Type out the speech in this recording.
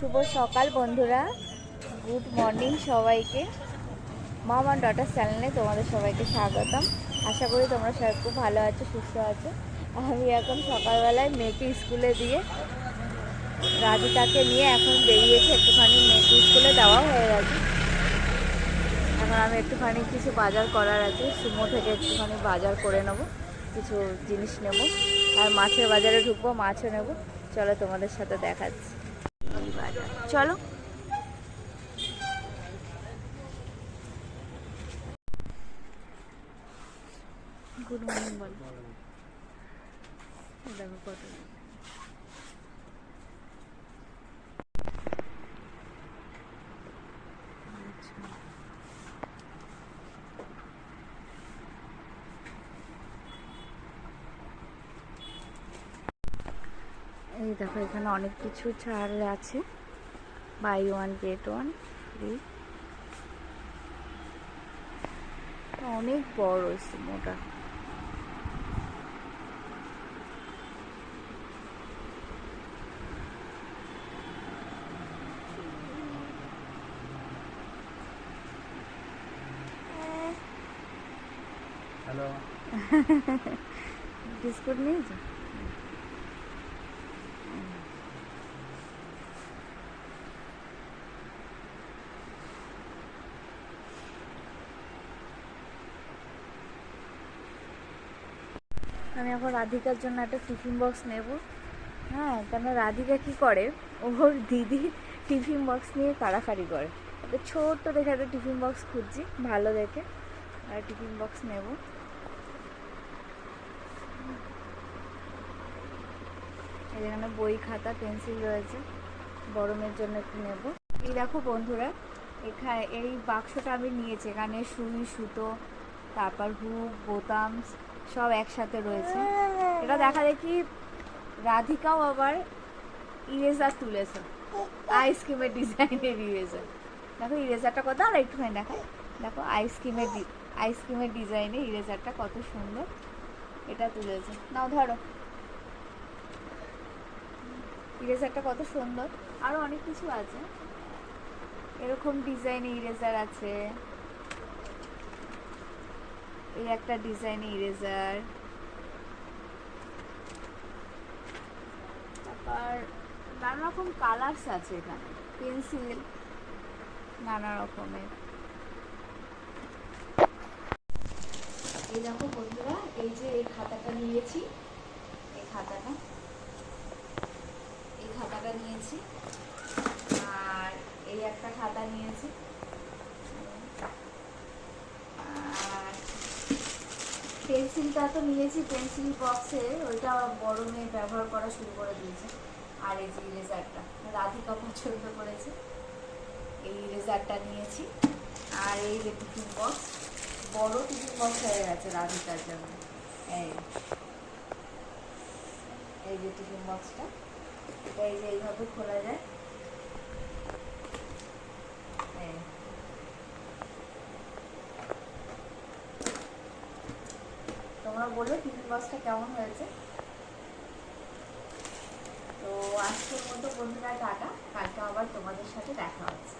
শুভ সকাল বন্ধুরা। Good morning সবাইকে। মম অ্যান্ড ডটার চ্যানেলে তোমাদের সবাইকে স্বাগতম। আশা করি তোমরা সবাই খুব ভালো আছো, সুস্থ আছো। আমি এখন সকালবেলায় মেয়েকে স্কুলে দিয়ে রাধিকাকে নিয়ে এখন বেরিয়েছে। একটুখানি মেয়েকে স্কুলে দেওয়া হয়ে গেছে। এখন আমি একটুখানি কিছু বাজার করার আছে। সুমো থেকে একটুখানি বাজার করে নেব। কিছু জিনিস নেব। আর মাছের বাজারে ঢুকবো, মাছও নেব। চলো তোমাদের সাথে দেখাচ্ছি। চলো। গুড মর্নিং বল। দেখো কত। এই দেখো এখানে অনেক কিছু ছাড় আছে। Buy one get one free অনেক বড় মোটা। হ্যালো বিস্কুট নিয়েছো? আমি এখন রাধিকার জন্য একটা টিফিন বক্স নেব। হ্যাঁ কেন রাধিকা কি করে? ওর দিদি টিফিন বক্স নিয়ে কাড়াকাড়ি করে। একটা ছোট্ট দেখে একটা টিফিন বক্স খুঁজছি, ভালো দেখে। আর টিফিন বক্স নেব। এখানে বই খাতা, পেন্সিল রয়েছে। গরমের জন্য একটু নেব। এই দেখো বন্ধুরা, এখানে এই বাক্সটা আমি নিয়েছি। এখানে সুই, সুতো, তারপর হুক, বোতাম সব একসাথে রয়েছে। এটা দেখা দেখি রাধিকাও আবার ইরেজার তুলেছে। আইসক্রিমের ডিজাইনের ইরেজার দেখো ইরেজারটা কত, আর একটুখানি দেখায় দেখো আইসক্রিমের আইসক্রিমের ডিজাইনে ইরেজারটা কত সুন্দর। এটা তুলেছে। নাও, ধরো। ইরেজারটা কত সুন্দর। আরও অনেক কিছু আছে। এরকম ডিজাইনে ইরেজার আছে। এই একটা ডিজাইন ইরেজার তারপর নানা রকম কালার্স আছে এখানে পেন্সিল নানা রকমের এই দেখো বন্ধুরা, এই যে এই খাতাটা নিয়েছি, এই খাতাটা এই খাতাটা নিয়েছি, আর এই একটা খাতা নিয়েছি আর পেন্সিলটা তো নিয়েছি, পেন্সিল বক্সে ওইটা বড় মেয়ে ব্যবহার করা শুরু করে দিয়েছে। আর এই যে ইরেজারটা রাধিকা পছন্দ করেছে। এই ইরেজারটা নিয়েছি। আর এই যে টিফিন বক্স বড় টিফিন বক্স হয়ে গেছে রাধিকার জন্য। এই এই যে টিফিন বক্সটা এটা এই যে এইভাবে খোলা যায় এই। তোমরা বলো টিফিন বক্সটা কেমন হয়েছে। তো আজকের মতো বন্ধুরা, টাটা। কালকে আবার তোমাদের সাথে দেখা হচ্ছে।